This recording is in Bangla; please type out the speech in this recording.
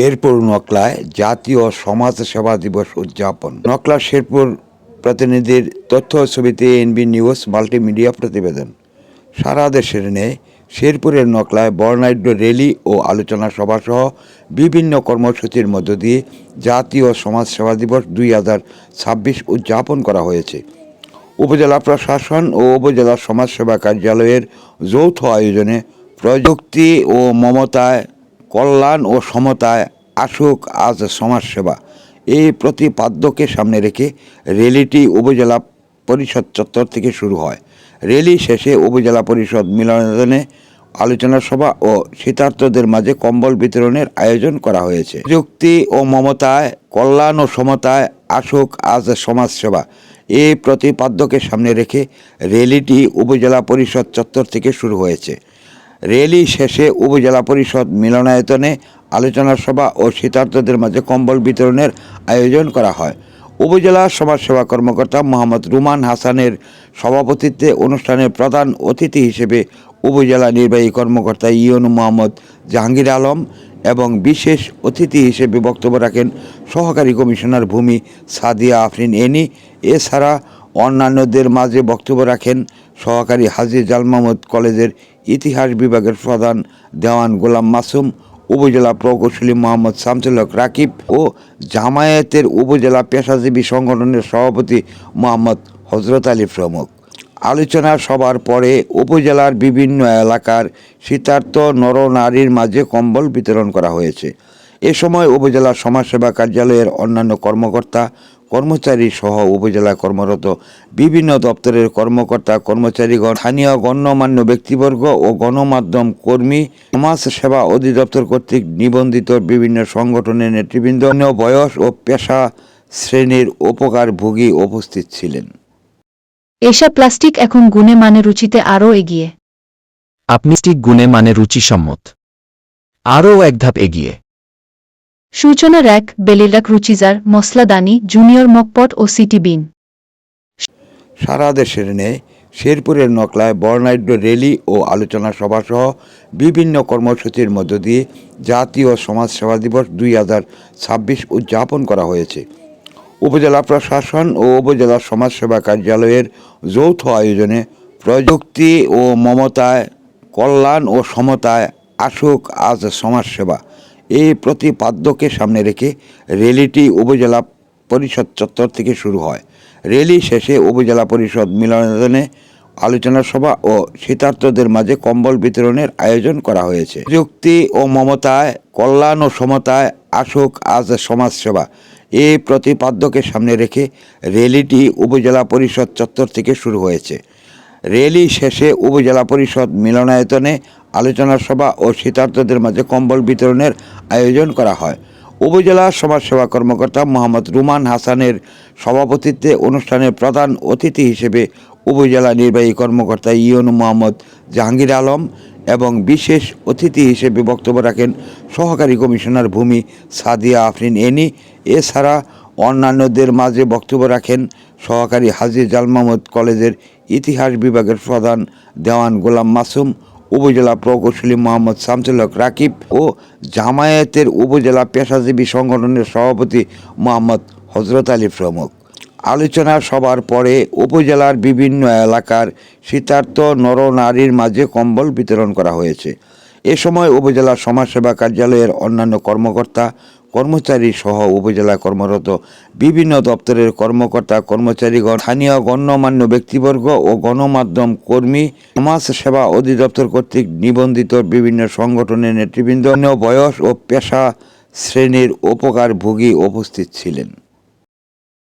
শেরপুর নকলায় জাতীয় সমাজ সেবা দিবস উদযাপন। নকলা শেরপুর প্রতিনিধির তথ্য ছবিতে এনবি নিউজ মাল্টিমিডিয়া প্রতিবেদন। সারা দেশের নেই শেরপুরের নকলায় বর্ণাঢ্য র্যালি ও আলোচনা সভা সহ বিভিন্ন কর্মসূচির মধ্য দিয়ে জাতীয় সমাজ সেবা দিবস দুই হাজার ছাব্বিশ উদযাপন করা হয়েছে। উপজেলা প্রশাসন ও উপজেলা সমাজসেবা কার্যালয়ের যৌথ আয়োজনে প্রযুক্তি ও মমতায় কল্যাণ ও সমতায় আসুক আজ সমাজসেবা। এই প্রতিপাদ্যকে সামনে রেখে র্যালিটি উপজেলা পরিষদ চত্বর থেকে শুরু হয়। র্যালি শেষে উপজেলা পরিষদ মিলনায়তনে আলোচনা সভা ও শীতার্থদের মাঝে কম্বল বিতরণের আয়োজন করা হয়েছে। যুক্তি ও মমতায়, কল্যাণ ও সমতায় আসুক আজ সমাজসেবা। এই প্রতিপাদ্যকে সামনে রেখে র্যালিটি উপজেলা পরিষদ চত্বর থেকে শুরু হয়েছে। র্যালি শেষে উপজেলা পরিষদ মিলনায়তনে আলোচনা সভা ও শীতার্থদের মাঝে কম্বল বিতরণের আয়োজন করা হয়। উপজেলা সমাজসেবা কর্মকর্তা মোহাম্মদ রুমান হাসানের সভাপতিত্বে অনুষ্ঠানের প্রধান অতিথি হিসেবে উপজেলা নির্বাহী কর্মকর্তা ইয়নু মোহাম্মদ জাহাঙ্গীর আলম এবং বিশেষ অতিথি হিসেবে বক্তব্য রাখেন সহকারী কমিশনার ভূমি সাদিয়া আফরিন এনি এছাড়া অন্যান্যদের মাঝে বক্তব্য রাখেন সহকারী হাজি জাল মাহমুদ কলেজের ইতিহাস বিভাগের প্রধান দেওয়ান গোলাম মাসুম, উপজেলা প্রকৌশলী মোহাম্মদ শামসুল হক রাকিব ও জামায়াতের উপজেলা পেশাজীবী সংগঠনের সভাপতি মোহাম্মদ হজরত আলী প্রমুখ। আলোচনা সভার পরে উপজেলার বিভিন্ন এলাকার শীতার্থ নরনারীর মাঝে কম্বল বিতরণ করা হয়েছে। এ সময় উপজেলা সমাজসেবা কার্যালয়ের অন্যান্য কর্মকর্তা কর্মচারী সহ উপজেলা কর্মরত বিভিন্ন দপ্তরের কর্মকর্তা কর্মচারীগণ স্থানীয় গণ্যমান্য ব্যক্তিবর্গ ও গণমাধ্যম কর্মী সমাজ সেবা অধিদপ্তর কর্তৃক নিবন্ধিত বিভিন্ন সংগঠনের নেতৃবৃন্দ বয়স ও পেশা শ্রেণির উপকারভোগী উপস্থিত ছিলেন। এসা প্লাস্টিক এখন গুণে মানে রুচিতে আরও এগিয়ে। আপনি স্টিক গুণে মানে রুচিসম্মত। আরও এক ধাপ এগিয়ে। সূচনা র্যাক বেলিলাক রুচিজার মসলাদানি জুনিয়র মকপট ও সিটি বিন। সারা দেশের নেই, শেরপুরের নকলায় বর্ণাঢ্য র্যালি ও আলোচনা সভা সহ বিভিন্ন কর্মসূচির মধ্য দিয়ে জাতীয় সমাজ সেবা দিবস দুই হাজার ছাব্বিশ উদযাপন করা হয়েছে। উপজেলা প্রশাসন ও উপজেলা সমাজসেবা কার্যালয়ের যৌথ আয়োজনে প্রযুক্তি ও মমতায়, কল্যাণ ও সমতায় আসুক আজ সমাজসেবা। এই প্রতিপাদ্যকে সামনে রেখে র্যালিটি উপজেলা পরিষদ চত্বর থেকে শুরু হয়। র্যালি শেষে উপজেলা পরিষদ মিলনায়তনে আলোচনা সভা ও শীতার্থদের মাঝে কম্বল বিতরণের আয়োজন করা হয়েছে। যুক্তি ও মমতায়, কল্যাণ ও সমতায় আসুক আজ সমাজসেবা। এই প্রতিপাদ্যকে সামনে রেখে র্যালিটি উপজেলা পরিষদ চত্বর থেকে শুরু হয়েছে। র্যালি শেষে উপজেলা পরিষদ মিলনায়তনে আলোচনা সভা ও শীতার্থদের মাঝে কম্বল বিতরণের আয়োজন করা হয়। উপজেলা সমাজসেবা কর্মকর্তা মোহাম্মদ রুমান হাসানের সভাপতিত্বে অনুষ্ঠানের প্রধান অতিথি হিসেবে উপজেলা নির্বাহী কর্মকর্তা ইয়নু মোহাম্মদ জাহাঙ্গীর আলম এবং বিশেষ অতিথি হিসেবে বক্তব্য রাখেন সহকারী কমিশনার ভূমি সাদিয়া আফরিন এনি। এছাড়া অন্যান্যদের মাঝে বক্তব্য রাখেন সহকারী হাজি জাল মাহমুদ কলেজের ইতিহাস বিভাগের প্রধান দেওয়ান গোলাম মাসুম, উপজেলা প্রকৌশলী মোহাম্মদ শামসুল হক রাকিব ও জামায়াতের উপজেলা পেশাজীবী সংগঠনের সভাপতি মোহাম্মদ হজরত আলী প্রমুখ। আলোচনা সভার পরে উপজেলার বিভিন্ন এলাকার শীতার্থ নরনারীর মাঝে কম্বল বিতরণ করা হয়েছে। এ সময় উপজেলা সমাজসেবা কার্যালয়ের অন্যান্য কর্মকর্তা কর্মচারী সহ উপজেলা কর্মরত বিভিন্ন দপ্তরের কর্মকর্তা, কর্মচারীগণ, স্থানীয় গণ্যমান্য ব্যক্তিবর্গ ও গণমাধ্যম কর্মী, সমাজ সেবা অধিদপ্তর কর্তৃক নিবন্ধিত বিভিন্ন সংগঠনের নেতৃবৃন্দ, বয়স ও পেশা শ্রেণির উপকারভোগী উপস্থিত ছিলেন।